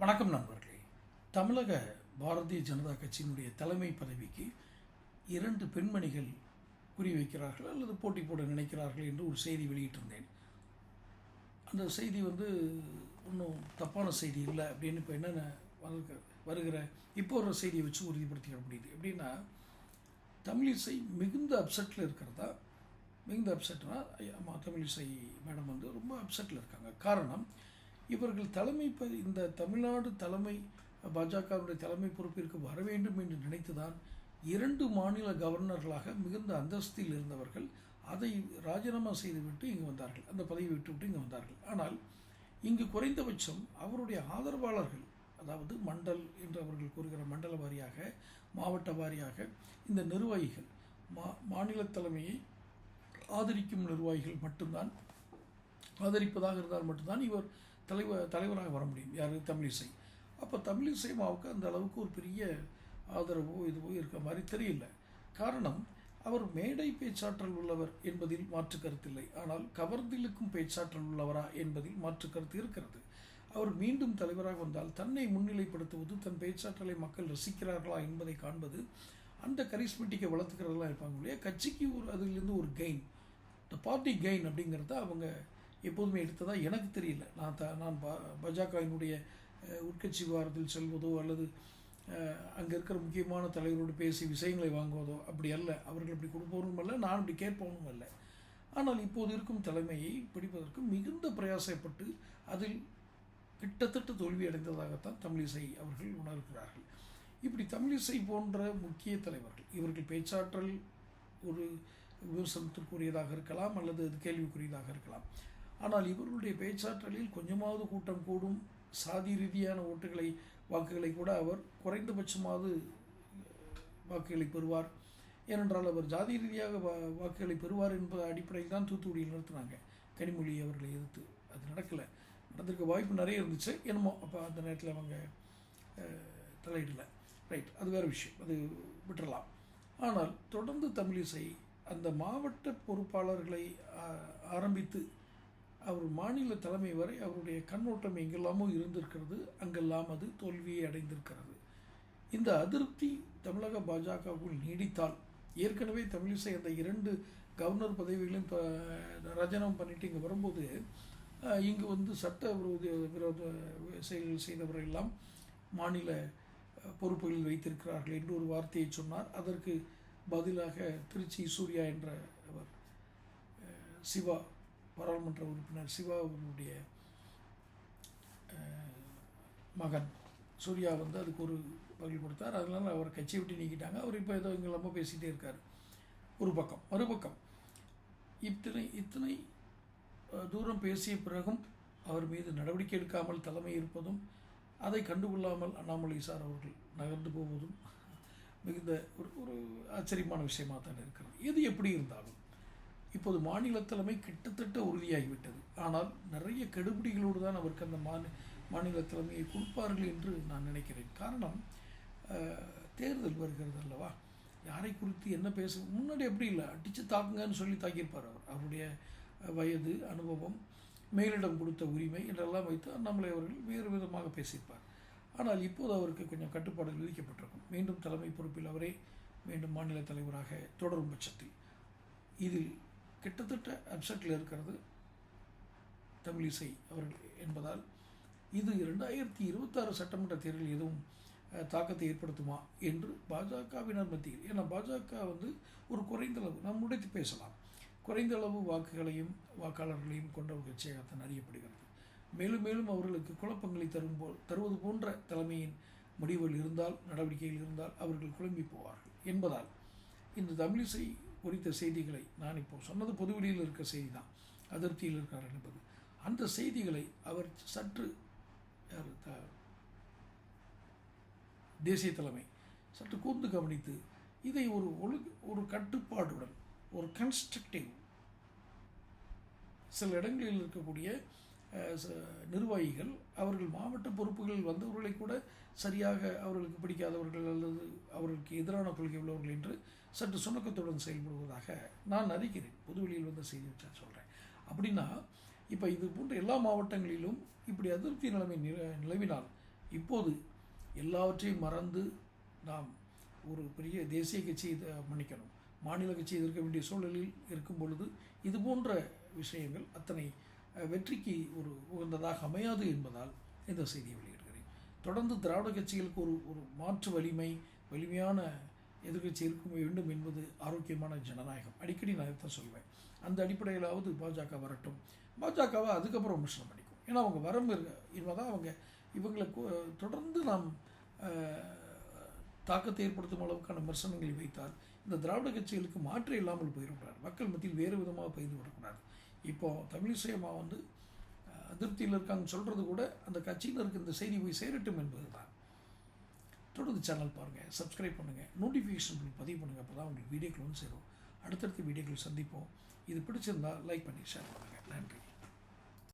வணக்கம் நண்பர்களே. தமிழக பாரதிய ஜனதா கட்சியினுடைய தலைமை பதவிக்கு இரண்டு பெண்மணிகள் குறிவைக்கிறார்கள் அல்லது போட்டி போட நினைக்கிறார்கள் என்று ஒரு செய்தி வெளியிட்டிருந்தேன். அந்த செய்தி வந்து ஒன்றும் தப்பான செய்தி இல்லை அப்படின்னு இப்போ என்னென்ன வருக வருகிற இப்போ ஒரு செய்தியை வச்சு உறுதிப்படுத்திக்க முடியுது. எப்படின்னா தமிழிசை மிகுந்த அப்செட்டில் இருக்கிறதா? மிகுந்த அப்செட்னா ஆமாம் தமிழிசை மேடம் வந்து ரொம்ப அப்செட்டில் இருக்காங்க. காரணம் இவர்கள் தலைமை ப இந்த தமிழ்நாடு தலைமை பாஜகவுடைய தலைமை பொறுப்பிற்கு வர வேண்டும் என்று நினைத்துதான் இரண்டு மாநில கவர்னர்களாக மிகுந்த அந்தஸ்தில் இருந்தவர்கள் அதை ராஜினாமா செய்துவிட்டு இங்கு வந்தார்கள். அந்த பதவி விட்டுவிட்டு இங்கு வந்தார்கள். ஆனால் இங்கு குறைந்தபட்சம் அவருடைய ஆதரவாளர்கள் அதாவது மண்டல் என்று அவர்கள் கூறுகிற மண்டல வாரியாக மாவட்ட வாரியாக இந்த நிர்வாகிகள் மா மாநில தலைமையை ஆதரிக்கும் நிர்வாகிகள் மட்டும்தான் ஆதரிப்பதாக இருந்தால் மட்டும்தான் இவர் தலைவர் தலைவராக வர முடியும். யார்? தமிழிசை. அப்போ தமிழிசை மாவுக்கு அந்த அளவுக்கு ஒரு பெரிய ஆதரவோ இதுவோ இருக்க மாதிரி தெரியல. காரணம் அவர் மேடை பேச்சாற்றல் உள்ளவர் என்பதில் மாற்று கருத்தில்லை ஆனால் கவர்ந்திழுக்கும் பேச்சாற்றல் உள்ளவரா என்பதில் மாற்று கருத்து இருக்கிறது. அவர் மீண்டும் தலைவராக வந்தால் தன்னை முன்னிலைப்படுத்துவது தன் பேச்சாற்றலை மக்கள் ரசிக்கிறார்களா என்பதை காண்பது அந்த கரிஸ்மெட்டிக்கை வளர்த்துக்கிறதெல்லாம் இருப்பாங்க இல்லையா? கட்சிக்கு ஒரு அதிலிருந்து ஒரு கெயின் த பார்ட்டி கெயின் அப்படிங்கிறத அவங்க எப்போதுமே எடுத்ததாக எனக்கு தெரியல. நான் த நான் பா பாஜகவினுடைய உட்கட்சி விவகாரத்தில் செல்வதோ அல்லது அங்கே இருக்கிற முக்கியமான தலைவரோடு பேசி விஷயங்களை வாங்குவதோ அப்படி அல்ல. அவர்கள் அப்படி கொடுப்பவரும் அல்ல நான் அப்படி கேட்பவனும் அல்ல. ஆனால் இப்போது இருக்கும் தலைமையை பிடிப்பதற்கு மிகுந்த பிரயாசப்பட்டு அதில் கிட்டத்தட்ட தோல்வி அடைந்ததாகத்தான் தமிழிசை அவர்கள் உணர்கிறார்கள். இப்படி தமிழிசை போன்ற முக்கிய தலைவர்கள் இவர்கள் பேச்சாற்றல் ஒரு விமர்சனத்திற்குரியதாக இருக்கலாம் அல்லது அது கேள்விக்குரியதாக இருக்கலாம். ஆனால் இவர்களுடைய பேச்சாற்றலில் கொஞ்சமாவது கூட்டம் கூடும். சாதி ரீதியான ஓட்டுகளை வாக்குகளை கூட அவர் குறைந்தபட்சமாவது வாக்குகளை பெறுவார். ஏனென்றால் அவர் ஜாதி ரீதியாக வா வாக்குகளை பெறுவார் என்பது அடிப்படையில் தான் தூத்துக்குடியில் நிறுத்தினாங்க கனிமொழி அவர்களை எதிர்த்து அது நடக்கலை. நடந்திருக்க வாய்ப்பு நிறைய இருந்துச்சு. என்னமோ அப்போ அந்த நேரத்தில் அவங்க தலையிடலை. ரைட் அது வேறு விஷயம். அது விட்டுறலாம். ஆனால் தொடர்ந்து தமிழிசை அந்த மாவட்ட பொறுப்பாளர்களை ஆரம்பித்து அவர் மாநில தலைமை வரை அவருடைய கண்ணோட்டம் எங்கெல்லாமோ இருந்திருக்கிறது அங்கெல்லாம் அது தோல்வியை அடைந்திருக்கிறது. இந்த அதிருப்தி தமிழக பாஜகவுக்குள் நீடித்தால் ஏற்கனவே தமிழிசை அந்த இரண்டு கவர்னர் பதவிகளையும் ரஜனம் பண்ணிட்டு இங்கே வரும்போது இங்கு வந்து சட்ட விரோத விரோத செயல்கள் செய்தவரெல்லாம் மாநில பொறுப்புகளில் வைத்திருக்கிறார்கள் என்று ஒரு வார்த்தையை சொன்னார். அதற்கு பதிலாக திருச்சி சூர்யா என்ற அவர் சிவா பாராளுமன்ற உறுப்பினர் சிவா அவர்களுடைய மகன் சூர்யா வந்து அதுக்கு ஒரு பதில் கொடுத்தார். அதனால் அவர் கட்சியை விட்டு நீக்கிட்டாங்க. அவர் இப்போ ஏதோ இங்கே பேசிகிட்டே இருக்கார். ஒரு பக்கம் மறுபக்கம். இத்தனை இத்தனை தூரம் பேசிய பிறகும் அவர் மீது நடவடிக்கை எடுக்காமல் தலைமை இருப்பதும் அதை கண்டுகொள்ளாமல் அண்ணாமலை சார் அவர்கள் நகர்ந்து போவதும் மிகுந்த ஒரு ஒரு ஆச்சரியமான விஷயமாக தான் இருக்கிறது. எது எப்படி இருந்தாலும் இப்போது மாநில தலைமை கிட்டத்தட்ட உறுதியாகிவிட்டது. ஆனால் நிறைய கெடுபிடிகளோடு தான் அவருக்கு அந்த மாநில மாநில தலைமையை கொடுப்பார்கள் என்று நான் நினைக்கிறேன். காரணம் தேர்தல் வருகிறது அல்லவா? யாரை குறித்து என்ன பேச முன்னாடி எப்படி இல்லை. அடித்து தாக்குங்கன்னு சொல்லி தாக்கியிருப்பார் அவர். அவருடைய வயது அனுபவம் மேலிடம் கொடுத்த உரிமை என்றெல்லாம் வைத்து அண்ணாமலை அவர்கள் வேறு விதமாக பேசியிருப்பார். ஆனால் இப்போது அவருக்கு கொஞ்சம் கட்டுப்பாடுகள் விதிக்கப்பட்டிருக்கும். மீண்டும் தலைமை பொறுப்பில் அவரே மீண்டும் மாநில தலைவராக தொடரும் பட்சத்தில் இதில் கிட்டத்தட்ட அப்செட்டில் இருக்கிறது தமிழிசை அவர்கள் என்பதால் இது இரண்டாயிரத்தி இருபத்தாறு சட்டமன்ற தேர்தல் எதுவும் தாக்கத்தை ஏற்படுத்துமா என்று பாஜகவினர் மத்தியில் ஏன்னா பாஜக வந்து ஒரு குறைந்த அளவு நாம் உடைத்து பேசலாம். குறைந்த அளவு வாக்குகளையும் வாக்காளர்களையும் கொண்ட ஒரு கட்சியாகத்தான் அறியப்படுகிறது. மேலும் மேலும் அவர்களுக்கு குழப்பங்களை தரும் போ தருவது போன்ற தலைமையின் முடிவுகள் இருந்தால் நடவடிக்கைகள் இருந்தால் அவர்கள் குழம்பி போவார்கள் என்பதால் இந்த தமிழிசை குறித்த செய்திகளை நான் இப்போ சொன்னது பொதுவெளியில் இருக்க செய்தி தான் அதிருப்தியில் இருக்கிறார் என்பது. அந்த செய்திகளை அவர் சற்று தேசிய தலைமை சற்று கூர்ந்து கவனித்து இதை ஒரு ஒழு ஒரு கட்டுப்பாடுடன் ஒரு கன்ஸ்ட்ரக்டிவ் சில இடங்களில் இருக்கக்கூடிய நிர்வாகிகள் அவர்கள் மாவட்ட பொறுப்புகளில் வந்தவர்களை கூட சரியாக அவர்களுக்கு பிடிக்காதவர்கள் அல்லது அவர்களுக்கு எதிரான கொள்கை உள்ளவர்கள் என்று சற்று சுணக்கத்துடன் செயல்படுவதாக நான் அறிகிறேன் புதுவெளியில் வந்த செய்தி வச்சா சொல்கிறேன் அப்படின்னா இப்போ இது போன்ற எல்லா மாவட்டங்களிலும் இப்படி அதிருப்தி நிலைமை நில நிலவினால் இப்போது எல்லாவற்றையும் மறந்து நாம் ஒரு பெரிய தேசிய கட்சி இதை மன்னிக்கணும். மாநில கட்சி எதிர்க்க வேண்டிய சூழலில் இருக்கும் பொழுது இது போன்ற விஷயங்கள் அத்தனை வெற்றிக்கு ஒரு உகந்ததாக அமையாது என்பதால் இந்த செய்தியை வெளியிடுகிறேன். தொடர்ந்து திராவிட கட்சிகளுக்கு ஒரு ஒரு மாற்று வலிமை வலிமையான எதிர்க்கட்சி இருக்க வேண்டும் என்பது ஆரோக்கியமான ஜனநாயகம். அடிக்கடி நான் இதைத்தான் சொல்வேன். அந்த அடிப்படையிலாவது பாஜக வரட்டும். பாஜகவை அதுக்கப்புறம் விமர்சனம் பண்ணிக்கும் ஏன்னா அவங்க வரம்பு இருக்க என்பதான் அவங்க இவங்களை தொடர்ந்து நாம் தாக்கத்தை ஏற்படுத்தும் அளவுக்கான விமர்சனங்களை வைத்தால் இந்த திராவிட கட்சிகளுக்கு மாற்று இல்லாமல் போயிடக்கூடாது மக்கள் மத்தியில் வேறு விதமாக பயிர்ந்து விடக்கூடாது இப்போது தமிழிசை அம்மா வந்து அதிருப்தியில் இருக்காங்கன்னு சொல்கிறது கூட அந்த கட்சியினருக்கு இந்த செய்தி போய் சேரட்டும் என்பது தான் தொடர்ந்து சேனல் பாருங்கள் சப்ஸ்கிரைப் பண்ணுங்கள் நோட்டிஃபிகேஷன் பண்ணி பதிவு பண்ணுங்கள் அப்போ தான் உங்களுக்கு வீடியோக்கள் வந்து சேரும். அடுத்தடுத்த வீடியோக்கள் சந்திப்போம். இது பிடிச்சிருந்தா லைக் பண்ணி ஷேர் பண்ணுங்கள் நன்றி.